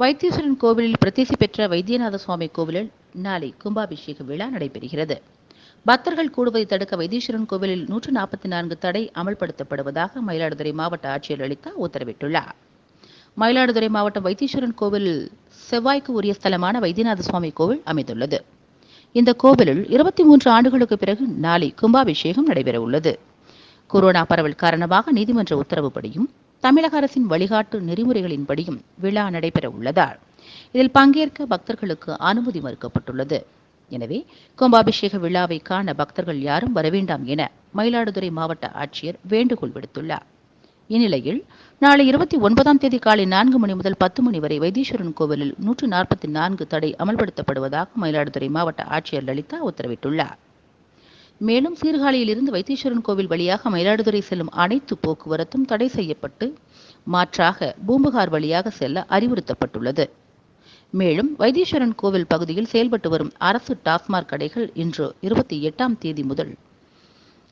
வைத்தீஸ்வரன் கோவிலில் பிரசித்தி பெற்ற வைத்தியநாத சுவாமி கோவிலில் நாளை கும்பாபிஷேக விழா நடைபெறுகிறது. பக்தர்கள் கூடுவதை தடுக்க வைத்தீஸ்வரன் கோவிலில் நூற்று நாற்பத்தி நான்கு தடை அமல்படுத்தப்படுவதாக மயிலாடுதுறை மாவட்ட ஆட்சியர் லலிதா உத்தரவிட்டுள்ளார். மயிலாடுதுறை மாவட்டம் வைத்தீஸ்வரன் கோவிலில் செவ்வாய்க்கு உரிய ஸ்தலமான வைத்தியநாத சுவாமி கோவில் அமைந்துள்ளது. இந்த கோவிலில் இருபத்தி மூன்று ஆண்டுகளுக்கு பிறகு நாளை கும்பாபிஷேகம் நடைபெற உள்ளது கொரோனா பரவல் காரணமாக நீதிமன்ற உத்தரவுப்படியும் தமிழக அரசின் வழிகாட்டு நெறிமுறைகளின்படியும் விழா நடைபெற உள்ளதால் இதில் பங்கேற்க பக்தர்களுக்கு அனுமதி மறுக்கப்பட்டுள்ளது. எனவே கும்பாபிஷேக விழாவை காண பக்தர்கள் யாரும் வரவேண்டாம் என மயிலாடுதுறை மாவட்ட ஆட்சியர் வேண்டுகோள் விடுத்துள்ளார். இந்நிலையில் நாளை இருபத்தி ஒன்பதாம் தேதி காலை நான்கு மணி முதல் பத்து மணி வரை வைத்தீஸ்வரன் கோவிலில் நூற்று நாற்பத்தி நான்கு தடை அமல்படுத்தப்படுவதாக மயிலாடுதுறை மாவட்ட ஆட்சியர் லலிதா உத்தரவிட்டுள்ளார். மேலும் சீர்காழியிலிருந்து வைத்தீஸ்வரன் கோவில் வழியாக மயிலாடுதுறை செல்லும் அனைத்து போக்குவரத்தும் தடை செய்யப்பட்டு மாற்றாக பூம்புகார் வழியாக செல்ல அறிவுறுத்தப்பட்டுள்ளது. மேலும் வைத்தீஸ்வரன் கோவில் பகுதியில் செயல்பட்டு வரும் அரசு டாஸ்மாக் கடைகள் இன்று இருபத்தி எட்டாம் தேதி முதல்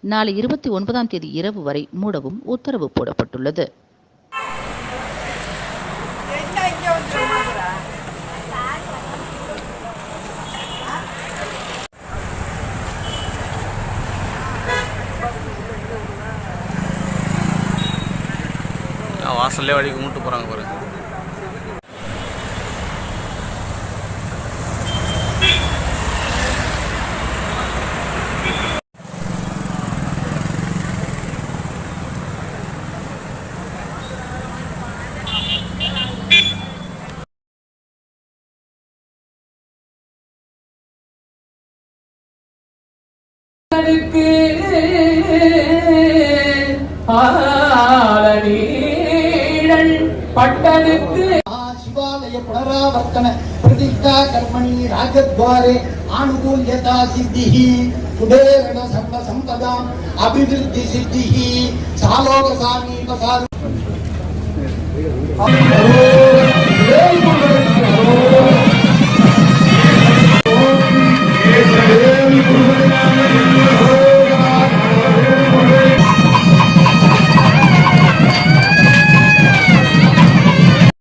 நாளை இருபத்தி ஒன்பதாம் தேதி இரவு வரை மூடவும் உத்தரவு போடப்பட்டுள்ளது. வாசல்லே வழி கும்பிட்டு போகிறாங்க பாருங்க Thank you. பட்டனுக்கு சிவாலய புனராவர்த்தன பிரதிஷ்டா கர்மணி ராஜத்வாரே ஆனுகூல்யதா சித்திஹி குபேரண சர்வ சம்பதாம் அபிவிருத்தி சித்திஹி சாலோக சாமீப